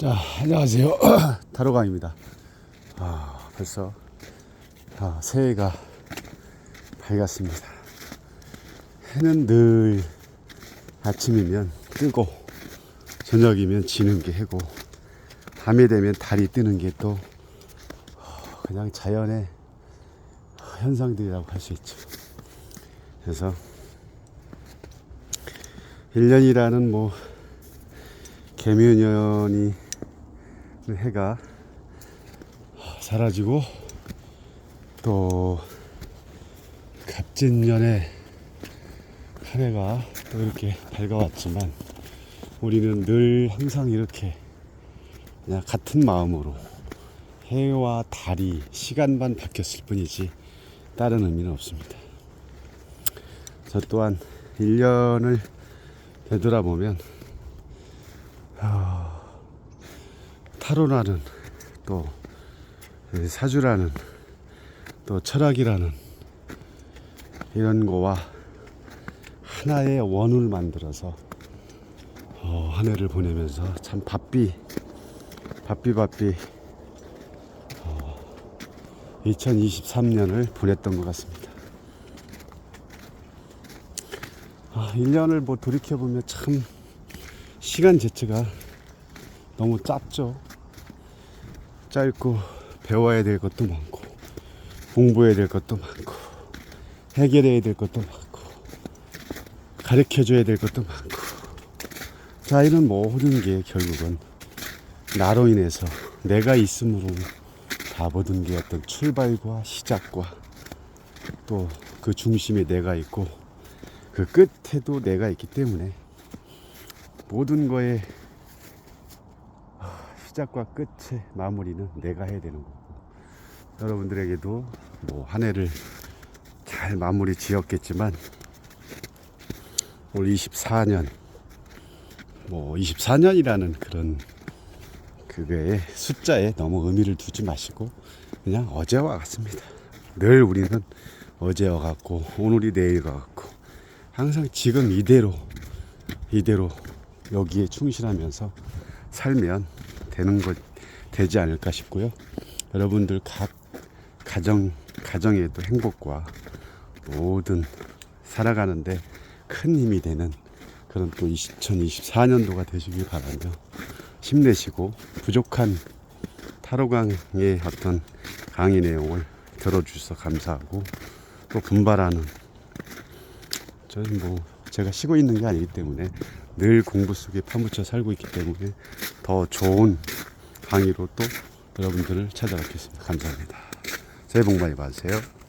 자, 안녕하세요. 타로강입니다. 아, 벌써 아, 새해가 밝았습니다. 해는 늘 아침이면 뜨고 저녁이면 지는 게 해고 밤이 되면 달이 뜨는 게 또 그냥 자연의 현상들이라고 할 수 있죠. 그래서 1년이라는 뭐 개묘년이 해가 사라지고 또 갑진년에 한 해가 또 이렇게 밝아왔지만 우리는 늘 항상 이렇게 그냥 같은 마음으로 해와 달이 시간만 바뀌었을 뿐이지 다른 의미는 없습니다. 저 또한 1년을 되돌아보면 타로라는 또 사주라는 또 철학이라는 이런 거와 하나의 원을 만들어서 어, 한 해를 보내면서 참 바삐 바삐 바삐 어, 2023년을 보냈던 것 같습니다. 아, 1년을 뭐 돌이켜보면 참 시간 자체가 너무 짧죠. 짧고 배워야 될 것도 많고 공부해야 될 것도 많고 해결해야 될 것도 많고 가르쳐 줘야 될 것도 많고. 자 이런 모든 게 결국은 나로 인해서 내가 있음으로 다 모든 게 어떤 출발과 시작과 또 그 중심에 내가 있고 그 끝에도 내가 있기 때문에 모든 거에 시작과 끝의 마무리는 내가 해야 되는 거고 여러분들에게도 뭐 한 해를 잘 마무리 지었겠지만 올 24년 뭐 24년이라는 그런 그거에 숫자에 너무 의미를 두지 마시고 그냥 어제와 같습니다. 늘 우리는 어제와 같고 오늘이 내일과 같고 항상 지금 이대로 이대로 여기에 충실하면서 살면 되는 것 되지 않을까 싶고요. 여러분들 각 가정 가정에도 행복과 모든 살아가는데 큰 힘이 되는 그런 또 2024년도가 되시길 바라며 힘내시고 부족한 타로강의 어떤 강의 내용을 들어주셔서 감사하고 또 분발하는 저는 뭐 제가 쉬고 있는 게 아니기 때문에 늘 공부 속에 파묻혀 살고 있기 때문에 더 좋은 강의로 또 여러분들을 찾아뵙겠습니다. 감사합니다. 새해 복 많이 받으세요.